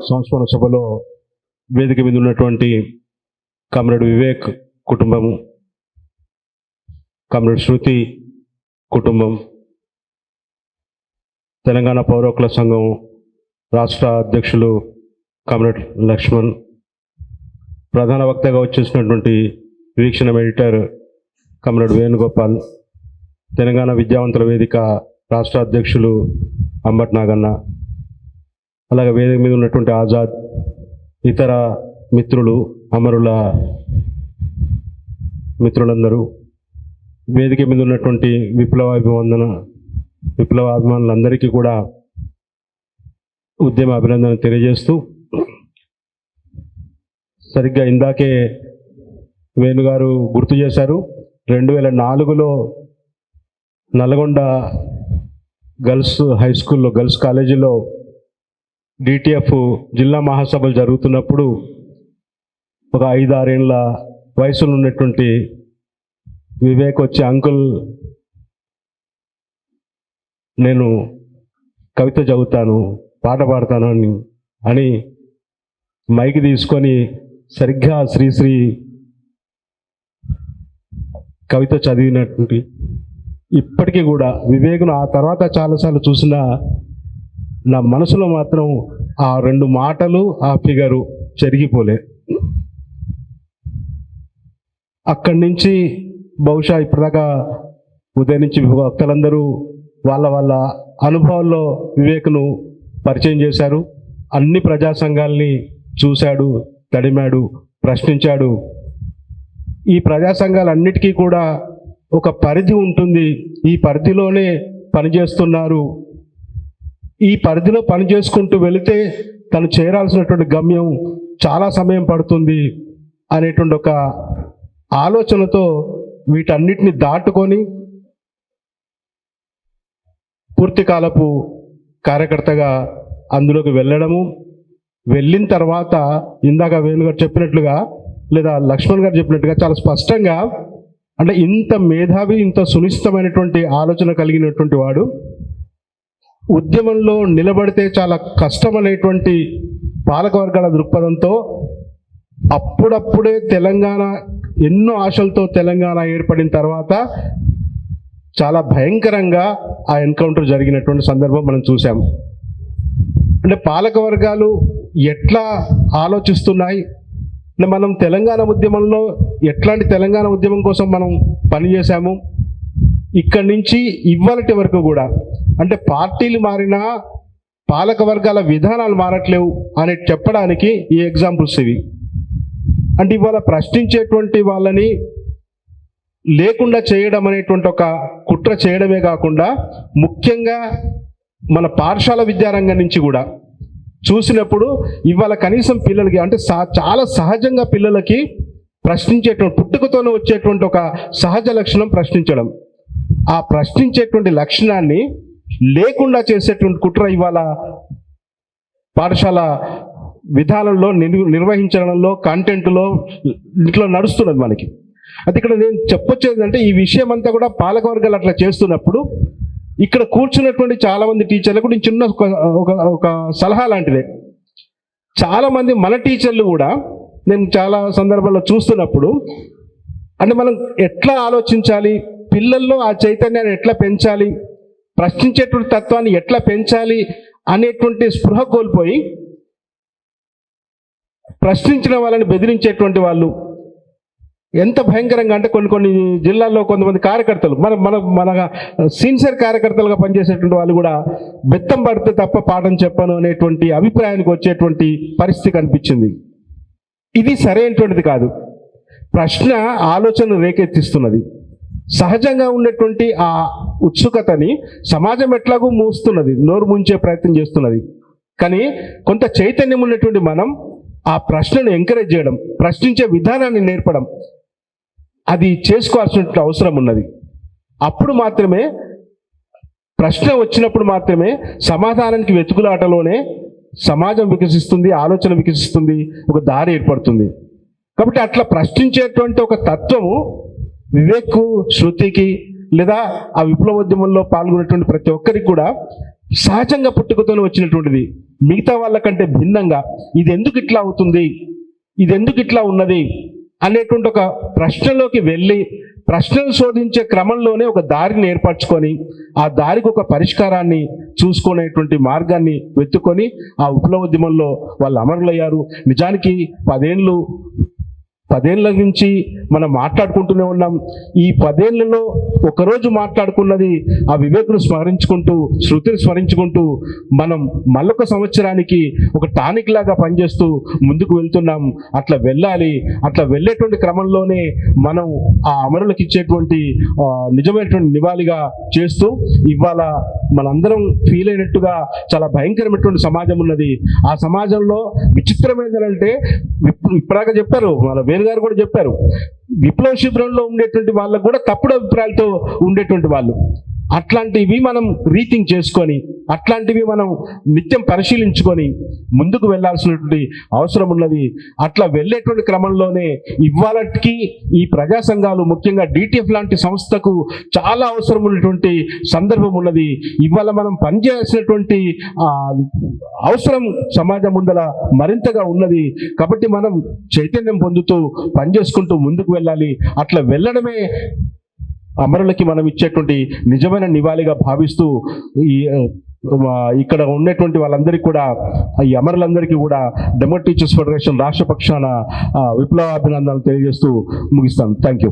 సంస్మరణ సభలో వేదిక మీద ఉన్నటువంటి కామ్రేడ్ వివేక్ కుటుంబము కామ్రేడ్ శృతి కుటుంబం తెలంగాణ పౌరకుల సంఘం రాష్ట్ర అధ్యక్షులు కామ్రేడ్ లక్ష్మణ్ ప్రధాన వక్తగా వచ్చేసినటువంటి వీక్షణ ఎడిటర్ కామ్రేడ్ వేణుగోపాల్ తెలంగాణ విద్యావంతుల వేదిక రాష్ట్ర అధ్యక్షులు అంబట్ నాగన్న అలాగే వేదిక మీద ఉన్నటువంటి ఆజాద్ ఇతర మిత్రులు అమరుల మిత్రులందరూ వేదిక మీద ఉన్నటువంటి విప్లవాభివందన విప్లవాభిమానులందరికీ కూడా ఉద్యమ అభినందన తెలియజేస్తూ సరిగ్గా ఇందాకే వేణుగారు గుర్తు చేశారు రెండు వేల నాలుగులో నల్గొండ గర్ల్స్ హై స్కూల్లో గర్ల్స్ కాలేజీలో డిటిఎఫ్ జిల్లా మహాసభలు జరుగుతున్నప్పుడు ఒక ఐదారేళ్ళ వయసులో ఉన్నటువంటి వివేక్ వచ్చి అంకుల్ నేను కవిత చదువుతాను పాట పాడతాను అని అని మైక్ తీసుకొని సరిగ్గా శ్రీశ్రీ కవిత చదివినటువంటి ఇప్పటికీ కూడా వివేకును ఆ తర్వాత చాలాసార్లు చూసిన నా మనసులో మాత్రం ఆ రెండు మాటలు ఆ ఫిగరు చెరిగిపోలే. అక్కడి నుంచి బహుశా ఇప్పటిదాకా ఉదయం నుంచి భక్తులందరూ వాళ్ళ వాళ్ళ అనుభవాల్లో వివేక్ను పరిచయం చేశారు. అన్ని ప్రజా సంఘాలని చూశాడు తడిమాడు ప్రశ్నించాడు. ఈ ప్రజా సంఘాలన్నిటికీ కూడా ఒక పరిధి ఉంటుంది. ఈ పరిధిలోనే పనిచేస్తున్నారు ఈ పరిధిలో పని చేసుకుంటూ వెళితే తను చేరాల్సినటువంటి గమ్యం చాలా సమయం పడుతుంది అనేటువంటి ఒక ఆలోచనతో వీటన్నిటిని దాటుకొని పూర్తికాలపు కార్యకర్తగా అందులోకి వెళ్ళడము. వెళ్ళిన తర్వాత ఇందాక వేణుగారు చెప్పినట్లుగా లేదా లక్ష్మణ్ గారు చెప్పినట్టుగా చాలా స్పష్టంగా అంటే ఇంత మేధావి ఇంత సునిశ్చితమైనటువంటి ఆలోచన కలిగినటువంటి వాడు ఉద్యమంలో నిలబడితే చాలా కష్టమనేటువంటి పాలకవర్గాల దృక్పథంతో అప్పుడప్పుడే తెలంగాణ ఎన్నో ఆశలతో తెలంగాణ ఏర్పడిన తర్వాత చాలా భయంకరంగా ఆ ఎన్కౌంటర్ జరిగినటువంటి సందర్భం మనం చూసాము అంటే పాలకవర్గాలు ఎట్లా ఆలోచిస్తున్నాయి? అంటే మనం తెలంగాణ ఉద్యమంలో ఎట్లాంటి తెలంగాణ ఉద్యమం కోసం మనం పనిచేశాము? ఇక్కడి నుంచి ఇవ్వాలటి వరకు కూడా అంటే పార్టీలు మారినా పాలక వర్గాల విధానాలు మారట్లేవు అని చెప్పడానికి ఈ ఎగ్జాంపుల్స్ ఇవి. అంటే ఇవాళ ప్రశ్నించేటువంటి వాళ్ళని లేకుండా చేయడం అనేటువంటి ఒక కుట్ర చేయడమే కాకుండా ముఖ్యంగా మన పాఠశాల విద్యారంగం నుంచి కూడా చూసినప్పుడు ఇవాళ కనీసం పిల్లలకి అంటే సా- చాలా సహజంగా పిల్లలకి ప్రశ్నించేటువంటి పుట్టుకతోనే వచ్చేటువంటి ఒక సహజ లక్షణం ప్రశ్నించడం. ఆ ప్రశ్నించేటువంటి లక్షణాన్ని లేకుండా చేసేటువంటి కుట్ర ఇవాళ పాఠశాల విధానంలో నిర్వహించడంలో కంటెంట్లో ఇట్లా నడుస్తున్నది మనకి. అయితే ఇక్కడ నేను చెప్పొచ్చేది అంటే ఈ విషయం అంతా కూడా పాలకవర్గాలు అట్లా చేస్తున్నప్పుడు ఇక్కడ కూర్చున్నటువంటి చాలామంది టీచర్లకు నేను చిన్న ఒక ఒక- ఒక సలహా లాంటిదే. చాలామంది మన టీచర్లు కూడా నేను చాలా సందర్భాల్లో చూస్తున్నప్పుడు అంటే మనం ఎట్లా ఆలోచించాలి పిల్లల్లో ఆ చైతన్యాన్ని ఎట్లా పెంచాలి ప్రశ్నించేటువంటి తత్వాన్ని ఎట్లా పెంచాలి అనేటువంటి స్పృహ కోల్పోయి ప్రశ్నించిన వాళ్ళని బెదిరించేటువంటి వాళ్ళు ఎంత భయంకరంగా అంటే కొన్ని కొన్ని జిల్లాల్లో కొంతమంది కార్యకర్తలు మన మన మన సిన్సియర్ కార్యకర్తలుగా పనిచేసేటువంటి వాళ్ళు కూడా బెత్తం పడితే తప్ప పాఠం చెప్పను అనేటువంటి అభిప్రాయానికి వచ్చేటువంటి పరిస్థితి కనిపించింది. ఇది సరైనటువంటిది కాదు. ప్రశ్న ఆలోచన రేకెత్తిస్తున్నది. సహజంగా ఉండేటువంటి ఆ ఉత్సుకతని సమాజం ఎట్లాగూ మూస్తున్నది నోరు ముంచే ప్రయత్నం చేస్తున్నది. కానీ కొంత చైతన్యం ఉన్నటువంటి మనం ఆ ప్రశ్నను ఎంకరేజ్ చేయడం ప్రశ్నించే విధానాన్ని నేర్పడం అది చేసుకోవాల్సిన అవసరం ఉన్నది. అప్పుడు మాత్రమే ప్రశ్న వచ్చినప్పుడు మాత్రమే సమాధానానికి వెతుకులాటలోనే సమాజం వికసిస్తుంది ఆలోచన వికసిస్తుంది ఒక దారి ఏర్పడుతుంది. కాబట్టి అట్లా ప్రశ్నించేటువంటి ఒక తత్వము వివేక్ శృతికి లేదా ఆ విప్లవోద్యమంలో పాల్గొనేటువంటి ప్రతి ఒక్కరికి కూడా సహజంగా పుట్టుకతోనే వచ్చినటువంటిది. మిగతా వాళ్ళకంటే భిన్నంగా ఇది ఎందుకు ఇట్లా అవుతుంది? ఇది ఎందుకు ఇట్లా ఉన్నది? అనేటువంటి ఒక ప్రశ్నలోకి వెళ్ళి ప్రశ్నలు శోధించే క్రమంలోనే ఒక దారిని ఏర్పరచుకొని ఆ దారికి ఒక పరిష్కారాన్ని చూసుకునేటువంటి మార్గాన్ని వెతుకొని ఆ విప్లవోద్యమంలో వాళ్ళు అమరులయ్యారు. నిజానికి పదేళ్ళు పదేళ్ళ నుంచి మనం మాట్లాడుకుంటూనే ఉన్నాం. ఈ పదేళ్ళలో ఒకరోజు మాట్లాడుకున్నది ఆ వివేకును స్మరించుకుంటూ శృతిని స్మరించుకుంటూ మనం మళ్ళొక సంవత్సరానికి ఒక టానిక్ లాగా పనిచేస్తూ ముందుకు వెళ్తున్నాం. అట్లా వెళ్ళాలి. అట్లా వెళ్ళేటువంటి క్రమంలోనే మనం ఆ అమరులకు ఇచ్చేటువంటి నిజమైనటువంటి నివాళిగా చేస్తూ ఇవాళ మనందరం ఫీల్ అయినట్టుగా చాలా భయంకరమైనటువంటి సమాజం ఉన్నది. ఆ సమాజంలో విచిత్రమైనది ఇప్పుడు ఇప్పటిదాకా చెప్పారు. మన వేరు గారు కూడా చెప్పారు విప్లవ శిబిరంలో ఉండేటువంటి వాళ్ళకు కూడా తప్పుడు అభిప్రాయాలతో ఉండేటువంటి వాళ్ళు. అట్లాంటివి మనం రీథింక్ చేసుకొని అట్లాంటివి మనం నిత్యం పరిశీలించుకొని ముందుకు వెళ్ళాల్సినటువంటి అవసరం ఉన్నది. అట్లా వెళ్ళేటువంటి క్రమంలోనే ఇవాళకి ఈ ప్రజా సంఘాలు ముఖ్యంగా డిటిఎఫ్ లాంటి సంస్థకు చాలా అవసరం ఉన్నటువంటి సందర్భం ఉన్నది. ఇవాళ మనం పనిచేయాల్సినటువంటి అవసరం సమాజం ముందల మరింతగా ఉన్నది. కాబట్టి మనం చైతన్యం పొందుతూ పనిచేసుకుంటూ ముందుకు వెళ్ళాలి. అట్లా వెళ్ళడమే అమరులకి మనం ఇచ్చేటువంటి నిజమైన నివాళిగా భావిస్తూ ఈ ఇక్కడ ఉన్నటువంటి వాళ్ళందరికీ కూడా ఈ అమరులందరికీ కూడా డెమో టీచర్స్ ఫెడరేషన్ రాష్ట్ర పక్షాన ఆ, విప్లవాభినందనలు తెలియజేస్తూ ముగిస్తాను. Thank you